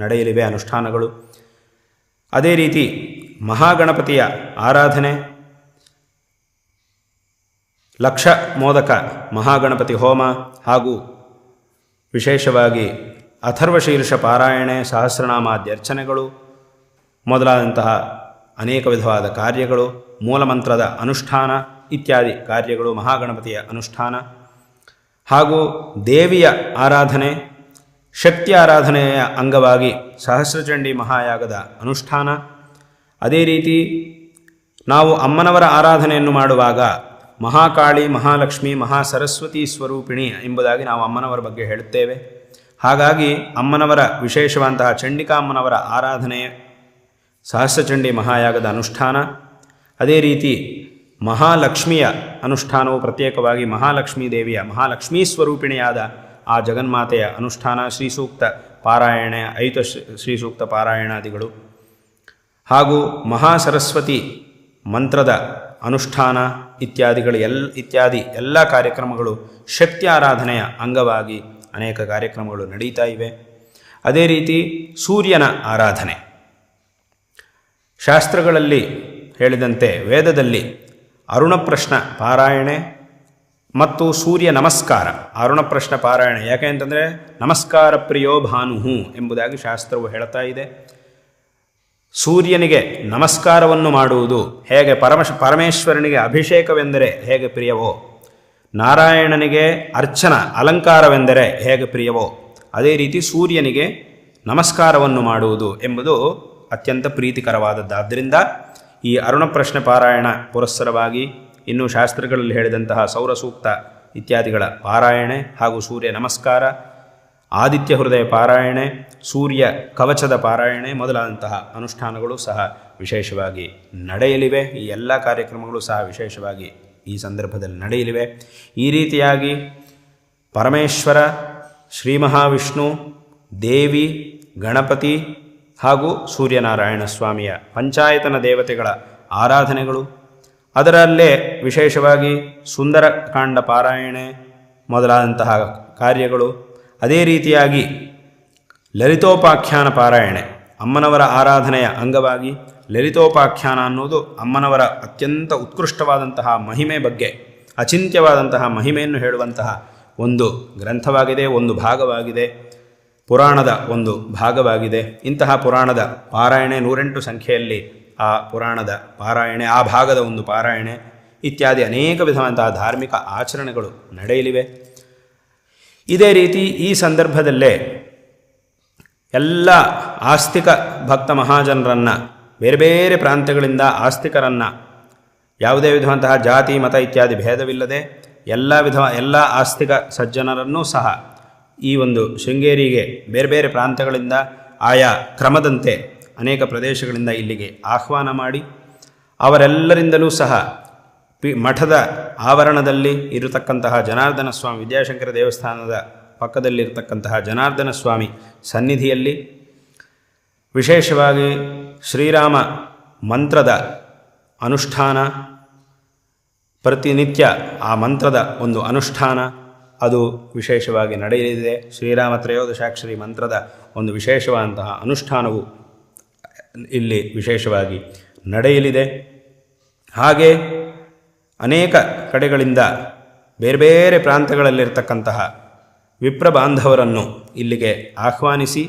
ನಡೆಯಲಿವೆ, ಅನುಷ್ಠಾನಗಳು. ಅದೇ ರೀತಿ ಮಹಾಗಣಪತಿಯ ಆರಾಧನೆ, ಲಕ್ಷ ಮೋದಕ ಮಹಾಗಣಪತಿ ಹೋಮ, ಹಾಗೂ ವಿಶೇಷವಾಗಿ ಅಥರ್ವಶೀರ್ಷ ಪಾರಾಯಣೆ ಸಹಸ್ರನಾಮಾದ್ಯರ್ಚನೆಗಳು ಮೊದಲಾದಂತಹ ಅನೇಕ ವಿಧವಾದ ಕಾರ್ಯಗಳು, ಮೂಲಮಂತ್ರದ ಅನುಷ್ಠಾನ ಇತ್ಯಾದಿ ಕಾರ್ಯಗಳು, ಮಹಾಗಣಪತಿಯ ಅನುಷ್ಠಾನ. ಹಾಗೂ ದೇವಿಯ ಆರಾಧನೆ, ಶಕ್ತಿ ಆರಾಧನೆಯ ಅಂಗವಾಗಿ ಸಹಸ್ರಚಂಡಿ ಮಹಾಯಾಗದ ಅನುಷ್ಠಾನ. ಅದೇ ರೀತಿ ನಾವು ಅಮ್ಮನವರ ಆರಾಧನೆಯನ್ನು ಮಾಡುವಾಗ ಮಹಾಕಾಳಿ, ಮಹಾಲಕ್ಷ್ಮಿ, ಮಹಾಸರಸ್ವತಿ ಸ್ವರೂಪಿಣಿ ಎಂಬುದಾಗಿ ನಾವು ಅಮ್ಮನವರ ಬಗ್ಗೆ ಹೇಳುತ್ತೇವೆ. ಹಾಗಾಗಿ ಅಮ್ಮನವರ ವಿಶೇಷವಂತಹ ಚಂಡಿಕಾಮ್ಮನವರ ಆರಾಧನೆ ಸಹಸ್ರಚಂಡಿ ಮಹಾಯಾಗದ ಅನುಷ್ಠಾನ. ಅದೇ ರೀತಿ ಮಹಾಲಕ್ಷ್ಮಿಯ ಅನುಷ್ಠಾನವು ಪ್ರತ್ಯೇಕವಾಗಿ ಮಹಾಲಕ್ಷ್ಮೀ ದೇವಿಯ ಮಹಾಲಕ್ಷ್ಮೀ ಸ್ವರೂಪಿಣಿಯಾದ ಆ ಜಗನ್ಮಾತೆಯ ಅನುಷ್ಠಾನ, ಶ್ರೀಸೂಕ್ತ ಪಾರಾಯಣ, ಐತ ಶ್ರೀಸೂಕ್ತ ಪಾರಾಯಣಾದಿಗಳು. ಹಾಗೂ ಮಹಾಸರಸ್ವತಿ ಮಂತ್ರದ ಅನುಷ್ಠಾನ ಇತ್ಯಾದಿಗಳು ಎಲ್, ಇತ್ಯಾದಿ ಎಲ್ಲ ಕಾರ್ಯಕ್ರಮಗಳು ಶಕ್ತಿ ಆರಾಧನೆಯ ಅಂಗವಾಗಿ ಅನೇಕ ಕಾರ್ಯಕ್ರಮಗಳು ನಡೀತಾ ಇವೆ. ಅದೇ ರೀತಿ ಸೂರ್ಯನ ಆರಾಧನೆ. ಶಾಸ್ತ್ರಗಳಲ್ಲಿ ಹೇಳಿದಂತೆ ವೇದದಲ್ಲಿ ಅರುಣಪ್ರಶ್ನ ಪಾರಾಯಣೆ ಮತ್ತು ಸೂರ್ಯ ನಮಸ್ಕಾರ. ಅರುಣಪ್ರಶ್ನ ಪಾರಾಯಣ ಯಾಕೆ ಅಂತಂದರೆ ನಮಸ್ಕಾರ ಪ್ರಿಯೋ ಭಾನುಹು ಎಂಬುದಾಗಿ ಶಾಸ್ತ್ರವು ಹೇಳ್ತಾ ಇದೆ. ಸೂರ್ಯನಿಗೆ ನಮಸ್ಕಾರವನ್ನು ಮಾಡುವುದು ಹೇಗೆ ಪರಮಶ ಪರಮೇಶ್ವರನಿಗೆ ಅಭಿಷೇಕವೆಂದರೆ ಹೇಗೆ ಪ್ರಿಯವೋ? ನಾರಾಯಣನಿಗೆ ಅರ್ಚನ ಅಲಂಕಾರವೆಂದರೆ ಹೇಗೆ ಪ್ರಿಯವೋ? ಅದೇ ರೀತಿ ಸೂರ್ಯನಿಗೆ ನಮಸ್ಕಾರವನ್ನು ಮಾಡುವುದು ಎಂಬುದು ಅತ್ಯಂತ ಪ್ರೀತಿಕರವಾದದ್ದಾದ್ದರಿಂದ ಈ ಅರುಣ ಪ್ರಶ್ನೆ ಪಾರಾಯಣ ಪುರಸ್ಸರವಾಗಿ ಇನ್ನು ಶಾಸ್ತ್ರಗಳಲ್ಲಿ ಹೇಳಿದಂತಹ ಸೌರಸೂಕ್ತ ಇತ್ಯಾದಿಗಳ ಪಾರಾಯಣೆ ಹಾಗೂ ಸೂರ್ಯ ನಮಸ್ಕಾರ, ಆದಿತ್ಯ ಹೃದಯ ಪಾರಾಯಣೆ, ಸೂರ್ಯ ಕವಚದ ಪಾರಾಯಣೆ ಮೊದಲಾದಂತಹ ಅನುಷ್ಠಾನಗಳು ಸಹ ವಿಶೇಷವಾಗಿ ನಡೆಯಲಿವೆ. ಈ ಎಲ್ಲ ಕಾರ್ಯಕ್ರಮಗಳು ಸಹ ವಿಶೇಷವಾಗಿ ಈ ಸಂದರ್ಭದಲ್ಲಿ ನಡೆಯಲಿವೆ. ಈ ರೀತಿಯಾಗಿ ಪರಮೇಶ್ವರ ಶ್ರೀ ಮಹಾವಿಷ್ಣು ದೇವಿ, ಗಣಪತಿ ಹಾಗೂ ಸೂರ್ಯನಾರಾಯಣ ಸ್ವಾಮಿಯ ಪಂಚಾಯತನ ದೇವತೆಗಳ ಆರಾಧನೆಗಳು. ಅದರಲ್ಲೇ ವಿಶೇಷವಾಗಿ ಸುಂದರಕಾಂಡ ಪಾರಾಯಣೆ ಮೊದಲಾದಂತಹ ಕಾರ್ಯಗಳು. ಅದೇ ರೀತಿಯಾಗಿ ಲಲಿತೋಪಾಖ್ಯಾನ ಪಾರಾಯಣೆ ಅಮ್ಮನವರ ಆರಾಧನೆಯ ಅಂಗವಾಗಿ ಲಲಿತೋಪಾಖ್ಯಾನ ಅನ್ನೋದು ಅಮ್ಮನವರ ಅತ್ಯಂತ ಉತ್ಕೃಷ್ಟವಾದಂತಹ ಮಹಿಮೆ ಬಗ್ಗೆ, ಅಚಿಂತ್ಯವಾದಂತಹ ಮಹಿಮೆಯನ್ನು ಹೇಳುವಂತಹ ಒಂದು ಗ್ರಂಥವಾಗಿದೆ, ಒಂದು ಭಾಗವಾಗಿದೆ. ಪುರಾಣದ ಒಂದು ಭಾಗವಾಗಿದೆ. ಇಂತಹ ಪುರಾಣದ ಪಾರಾಯಣೆ ನೂರೆಂಟು ಸಂಖ್ಯೆಯಲ್ಲಿ ಆ ಪುರಾಣದ ಪಾರಾಯಣೆ, ಆ ಭಾಗದ ಒಂದು ಪಾರಾಯಣೆ ಇತ್ಯಾದಿ ಅನೇಕ ವಿಧವಾದಂತಹ ಧಾರ್ಮಿಕ ಆಚರಣೆಗಳು ನಡೆಯಲಿವೆ. ಇದೇ ರೀತಿ ಈ ಸಂದರ್ಭದಲ್ಲೇ ಎಲ್ಲ ಆಸ್ತಿಕ ಭಕ್ತ ಮಹಾಜನರನ್ನು, ಬೇರೆ ಬೇರೆ ಪ್ರಾಂತ್ಯಗಳಿಂದ ಆಸ್ತಿಕರನ್ನು, ಯಾವುದೇ ವಿಧವಂತಹ ಜಾತಿ, ಮತ ಇತ್ಯಾದಿ ಭೇದವಿಲ್ಲದೆ ಎಲ್ಲ ವಿಧ ಎಲ್ಲ ಆಸ್ತಿಕ ಸಜ್ಜನರನ್ನೂ ಸಹ ಈ ಒಂದು ಶೃಂಗೇರಿಗೆ ಬೇರೆ ಬೇರೆ ಪ್ರಾಂತಗಳಿಂದ ಆಯಾ ಕ್ರಮದಂತೆ ಅನೇಕ ಪ್ರದೇಶಗಳಿಂದ ಇಲ್ಲಿಗೆ ಆಹ್ವಾನ ಮಾಡಿ, ಅವರೆಲ್ಲರಿಂದಲೂ ಸಹ ಪಿ ಮಠದ ಆವರಣದಲ್ಲಿ ಇರತಕ್ಕಂತಹ ಜನಾರ್ದನ ಸ್ವಾಮಿ, ವಿದ್ಯಾಶಂಕರ ದೇವಸ್ಥಾನದ ಪಕ್ಕದಲ್ಲಿರತಕ್ಕಂತಹ ಜನಾರ್ದನ ಸ್ವಾಮಿ ಸನ್ನಿಧಿಯಲ್ಲಿ ವಿಶೇಷವಾಗಿ ಶ್ರೀರಾಮ ಮಂತ್ರದ ಅನುಷ್ಠಾನ, ಪ್ರತಿನಿತ್ಯ ಆ ಮಂತ್ರದ ಒಂದು ಅನುಷ್ಠಾನ ಅದು ವಿಶೇಷವಾಗಿ ನಡೆಯಲಿದೆ. ಶ್ರೀರಾಮ ತ್ರಯೋದಶಾಕ್ಷರಿ ಮಂತ್ರದ ಒಂದು ವಿಶೇಷವಾದಂತಹ ಅನುಷ್ಠಾನವು ಇಲ್ಲಿ ವಿಶೇಷವಾಗಿ ನಡೆಯಲಿದೆ. ಹಾಗೆ ಅನೇಕ ಕಡೆಗಳಿಂದ ಬೇರೆ ಬೇರೆ ಪ್ರಾಂತ್ಯಗಳಲ್ಲಿರ್ತಕ್ಕಂತಹ ವಿಪ್ರ ಬಾಂಧವರನ್ನು ಇಲ್ಲಿಗೆ ಆಹ್ವಾನಿಸಿ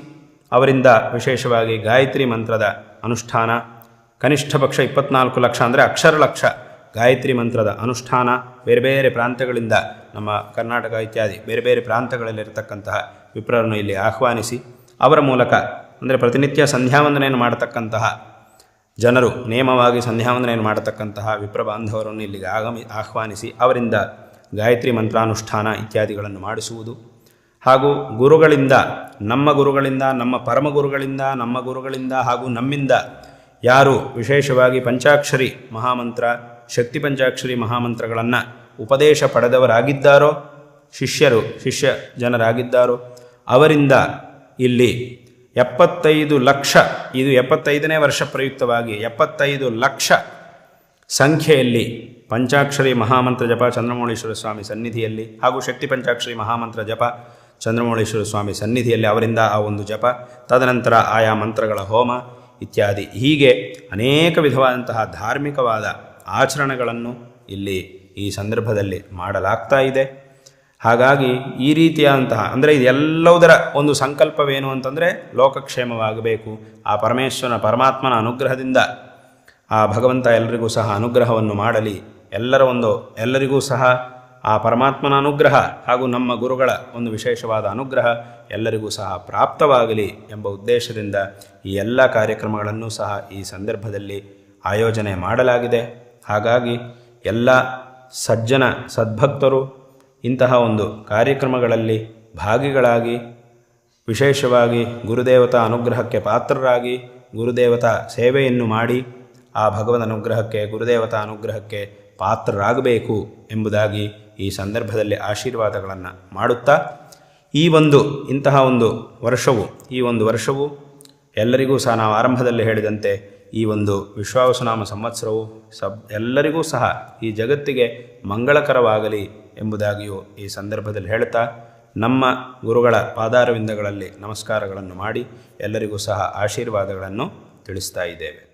ಅವರಿಂದ ವಿಶೇಷವಾಗಿ ಗಾಯತ್ರಿ ಮಂತ್ರದ ಅನುಷ್ಠಾನ. ಕನಿಷ್ಠ ಪಕ್ಷ ಇಪ್ಪತ್ನಾಲ್ಕು ಲಕ್ಷ ಅಂದರೆ ಅಕ್ಷರ ಲಕ್ಷ ಗಾಯತ್ರಿ ಮಂತ್ರದ ಅನುಷ್ಠಾನ ಬೇರೆ ಬೇರೆ ಪ್ರಾಂತ್ಯಗಳಿಂದ ನಮ್ಮ ಕರ್ನಾಟಕ ಇತ್ಯಾದಿ ಬೇರೆ ಬೇರೆ ಪ್ರಾಂತಗಳಲ್ಲಿರತಕ್ಕಂತಹ ವಿಪ್ರರನ್ನು ಇಲ್ಲಿ ಆಹ್ವಾನಿಸಿ, ಅವರ ಮೂಲಕ ಅಂದರೆ ಪ್ರತಿನಿತ್ಯ ಸಂಧ್ಯಾವಂದನೆಯನ್ನು ಮಾಡತಕ್ಕಂತಹ ಜನರು ನೇಮವಾಗಿ ಸಂಧ್ಯಾವಂದನೆಯನ್ನು ಮಾಡತಕ್ಕಂತಹ ವಿಪ್ರ ಬಾಂಧವರನ್ನು ಇಲ್ಲಿಗೆ ಆಗಮಿ, ಆಹ್ವಾನಿಸಿ, ಅವರಿಂದ ಗಾಯತ್ರಿ ಮಂತ್ರಾನುಷ್ಠಾನ ಇತ್ಯಾದಿಗಳನ್ನು ಮಾಡಿಸುವುದು. ಹಾಗೂ ಗುರುಗಳಿಂದ, ನಮ್ಮ ಗುರುಗಳಿಂದ, ನಮ್ಮ ಪರಮ ಗುರುಗಳಿಂದ, ನಮ್ಮ ಗುರುಗಳಿಂದ ಹಾಗೂ ನಮ್ಮಿಂದ ಯಾರು ವಿಶೇಷವಾಗಿ ಪಂಚಾಕ್ಷರಿ ಮಹಾಮಂತ್ರ ಶಕ್ತಿ ಪಂಚಾಕ್ಷರಿ ಮಹಾಮಂತ್ರಗಳನ್ನು ಉಪದೇಶ ಪಡೆದವರಾಗಿದ್ದಾರೋ, ಶಿಷ್ಯರು, ಶಿಷ್ಯ ಜನರಾಗಿದ್ದಾರೋ, ಅವರಿಂದ ಇಲ್ಲಿ ಎಪ್ಪತ್ತೈದು ಲಕ್ಷ, ಇದು ಎಪ್ಪತ್ತೈದನೇ ವರ್ಷ ಪ್ರಯುಕ್ತವಾಗಿ ಎಪ್ಪತ್ತೈದು ಲಕ್ಷ ಸಂಖ್ಯೆಯಲ್ಲಿ ಪಂಚಾಕ್ಷರಿ ಮಹಾಮಂತ್ರ ಜಪ ಚಂದ್ರಮೌಳೇಶ್ವರ ಸ್ವಾಮಿ ಸನ್ನಿಧಿಯಲ್ಲಿ ಹಾಗೂ ಶಕ್ತಿ ಪಂಚಾಕ್ಷರಿ ಮಹಾಮಂತ್ರ ಜಪ ಚಂದ್ರಮೌಳೇಶ್ವರ ಸ್ವಾಮಿ ಸನ್ನಿಧಿಯಲ್ಲಿ ಅವರಿಂದ ಆ ಒಂದು ಜಪ, ತದನಂತರ ಆಯಾ ಮಂತ್ರಗಳ ಹೋಮ ಇತ್ಯಾದಿ. ಹೀಗೆ ಅನೇಕ ವಿಧವಾದಂತಹ ಧಾರ್ಮಿಕವಾದ ಆಚರಣೆಗಳನ್ನು ಇಲ್ಲಿ ಈ ಸಂದರ್ಭದಲ್ಲಿ ಮಾಡಲಾಗ್ತಾ ಇದೆ. ಹಾಗಾಗಿ ಈ ರೀತಿಯಾದಂತಹ, ಅಂದರೆ ಇದೆಲ್ಲವುದರ ಒಂದು ಸಂಕಲ್ಪವೇನು ಅಂತಂದರೆ ಲೋಕಕ್ಷೇಮವಾಗಬೇಕು. ಆ ಪರಮೇಶ್ವರನ, ಪರಮಾತ್ಮನ ಅನುಗ್ರಹದಿಂದ ಆ ಭಗವಂತ ಎಲ್ಲರಿಗೂ ಸಹ ಅನುಗ್ರಹವನ್ನು ಮಾಡಲಿ. ಎಲ್ಲರ ಒಂದು, ಎಲ್ಲರಿಗೂ ಸಹ ಆ ಪರಮಾತ್ಮನ ಅನುಗ್ರಹ ಹಾಗೂ ನಮ್ಮ ಗುರುಗಳ ಒಂದು ವಿಶೇಷವಾದ ಅನುಗ್ರಹ ಎಲ್ಲರಿಗೂ ಸಹ ಪ್ರಾಪ್ತವಾಗಲಿ ಎಂಬ ಉದ್ದೇಶದಿಂದ ಈ ಎಲ್ಲ ಕಾರ್ಯಕ್ರಮಗಳನ್ನು ಸಹ ಈ ಸಂದರ್ಭದಲ್ಲಿ ಆಯೋಜನೆ ಮಾಡಲಾಗಿದೆ. ಹಾಗಾಗಿ ಎಲ್ಲ ಸಜ್ಜನ ಸದ್ಭಕ್ತರು ಇಂತಹ ಒಂದು ಕಾರ್ಯಕ್ರಮಗಳಲ್ಲಿ ಭಾಗಿಗಳಾಗಿ, ವಿಶೇಷವಾಗಿ ಗುರುದೇವತಾ ಅನುಗ್ರಹಕ್ಕೆ ಪಾತ್ರರಾಗಿ, ಗುರುದೇವತಾ ಸೇವೆಯನ್ನು ಮಾಡಿ ಆ ಭಗವದ್ ಅನುಗ್ರಹಕ್ಕೆ, ಗುರುದೇವತಾ ಅನುಗ್ರಹಕ್ಕೆ ಪಾತ್ರರಾಗಬೇಕು ಎಂಬುದಾಗಿ ಈ ಸಂದರ್ಭದಲ್ಲಿ ಆಶೀರ್ವಾದಗಳನ್ನು ಮಾಡುತ್ತಾ, ಈ ಒಂದು ಇಂತಹ ಒಂದು ವರ್ಷವು, ಈ ಒಂದು ವರ್ಷವು ಎಲ್ಲರಿಗೂ ಸಹ ನಾವು ಆರಂಭದಲ್ಲಿ ಹೇಳಿದಂತೆ ಈ ಒಂದು ವಿಶ್ವಾಸನಾಮ ಸಂವತ್ಸರವು ಸಬ್ ಎಲ್ಲರಿಗೂ ಸಹ ಈ ಜಗತ್ತಿಗೆ ಮಂಗಳಕರವಾಗಲಿ ಎಂಬುದಾಗಿಯೂ ಈ ಸಂದರ್ಭದಲ್ಲಿ ಹೇಳ್ತಾ ನಮ್ಮ ಗುರುಗಳ ಪಾದಾರವಿಂದಗಳಲ್ಲಿ ನಮಸ್ಕಾರಗಳನ್ನು ಮಾಡಿ ಎಲ್ಲರಿಗೂ ಸಹ ಆಶೀರ್ವಾದಗಳನ್ನು ತಿಳಿಸ್ತಾ ಇದ್ದೇವೆ.